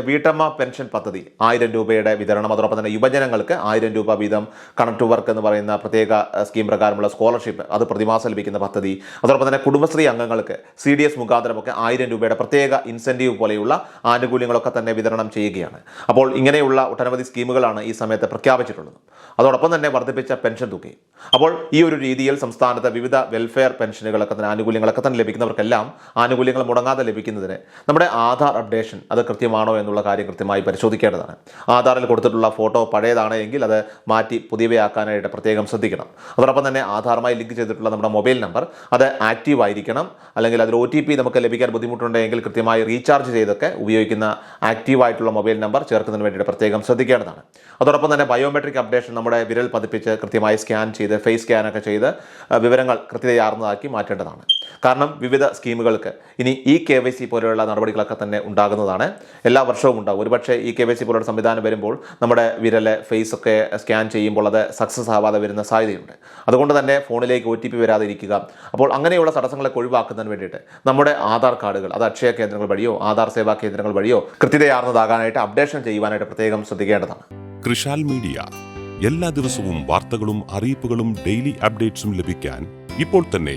വീട്ടമ്മ പെൻഷൻ പദ്ധതി. ആയിരം രൂപയുടെ വിതരണം. അതോടൊപ്പം തന്നെ യുവജനങ്ങൾക്ക് ആയിരം രൂപ വീതം കണക്ട് ടു വർക്ക് എന്ന് പറയുന്ന പ്രത്യേക സ്കീം പ്രകാരമുള്ള സ്കോളർഷിപ്പ് അത് പ്രതിമാസം ലഭിക്കുന്ന പദ്ധതി. അതോടൊപ്പം തന്നെ കുടുംബശ്രീ അംഗങ്ങൾക്ക് സി ഡി എസ് മുഖാന്തരമൊക്കെ ആയിരം രൂപയുടെ പ്രത്യേക ഇൻസെന്റീവ് പോലെയുള്ള ആനുകൂല്യങ്ങളൊക്കെ തന്നെ വിതരണം ചെയ്യുകയാണ്. അപ്പോൾ ഇങ്ങനെയുള്ള ഒട്ടനവധി സ്കീമുകളാണ് ഈ സമയത്ത് പ്രഖ്യാപിച്ചിട്ടുള്ളത്. അതോടൊപ്പം തന്നെ വർദ്ധിപ്പിച്ച പെൻഷൻ തുകയും. അപ്പോൾ ഈ ഒരു രീതിയിൽ സംസ്ഥാനത്തെ വിവിധ വെൽഫെയർ പെൻഷനുകളൊക്കെ തന്നെ ആനുകൂല്യങ്ങളൊക്കെ തന്നെ ലഭിക്കുന്നവർക്കെല്ലാം ആനുകൂല്യങ്ങൾ മുടങ്ങാതെ ലഭിക്കുന്നതിന് നമ്മുടെ ആധാർ അപ്ഡേഷൻ അത് കൃത്യമാണോ എന്നുള്ള കാര്യം കൃത്യമായി പരിശോധിക്കേണ്ടതാണ്. ആധാറിൽ കൊടുത്തിട്ടുള്ള ഫോട്ടോ പഴയതാണ് എങ്കിൽ അത് മാറ്റി പുതിയവയാക്കാനായിട്ട് പ്രത്യേകം ശ്രദ്ധിക്കണം. അതോടൊപ്പം തന്നെ ആധാറുമായി ലിങ്ക് ചെയ്തിട്ടുള്ള നമ്മുടെ മൊബൈൽ നമ്പർ അത് ആക്റ്റീവ് ആയിരിക്കണം അല്ലെങ്കിൽ അതിൽ ഒ ടി പി നമുക്ക് ലഭിക്കാൻ ബുദ്ധിമുട്ടുണ്ടെങ്കിൽ കൃത്യമായി റീചാർജ് ചെയ്തൊക്കെ ഉപയോഗിക്കുന്ന ആക്റ്റീവ് ആയിട്ടുള്ള മൊബൈൽ നമ്പർ ചേർക്കുന്നതിന് വേണ്ടിയിട്ട് പ്രത്യേകം ശ്രദ്ധിക്കേണ്ടതാണ്. അതോടൊപ്പം തന്നെ ബയോമെട്രിക് അപ്ഡേഷൻ നമ്മുടെ വിരൽ പതിപ്പിച്ച് കൃത്യമായി സ്കാൻ ചെയ്ത് ഫേസ് സ്കാനൊക്കെ ചെയ്ത് വിവരങ്ങൾ കൃത്യതയാർന്നതാക്കി മാറ്റേണ്ടതാണ്. കാരണം വിവിധ സ്കീമുകൾക്ക് ഇനി ഇ കെ വൈ സി പോലെയുള്ള നടപടികളൊക്കെ തന്നെ ഉണ്ടാകുന്നതാണ്. എല്ലാ വർഷവും ഉണ്ടാകും ഒരുപക്ഷേ ഇ കെ വൈ സി പോലുള്ള സംവിധാനം വരുമ്പോൾ നമ്മുടെ വിരൽ ഫേസ് ഒക്കെ സ്കാൻ ചെയ്യുമ്പോൾ അത് സക്സസ് ആവാതെ വരുന്ന സാധ്യതയുണ്ട്. അതുകൊണ്ട് തന്നെ ഫോണിലേക്ക് ഒ ടി പി അപ്പോൾ അങ്ങനെയുള്ള തടസ്സങ്ങളൊക്കെ ഒഴിവാക്കുന്നതിന് വേണ്ടിയിട്ട് നമ്മുടെ ആധാർ കാർഡുകൾ അത് അക്ഷയ കേന്ദ്രങ്ങൾ വഴിയോ ആധാർ സേവാ കേന്ദ്രങ്ങൾ വഴിയോ കൃത്യതയാർന്നതാകാനായിട്ട് അപ്ഡേഷൻ ചെയ്യുവാനായിട്ട് പ്രത്യേകം ശ്രദ്ധിക്കേണ്ടതാണ്. കൃഷാൽ മീഡിയ. എല്ലാ ദിവസവും വാർത്തകളും അറിയിപ്പുകളും ഡെയിലി അപ്ഡേറ്റ്സും ലഭിക്കാൻ ഇപ്പോൾ തന്നെ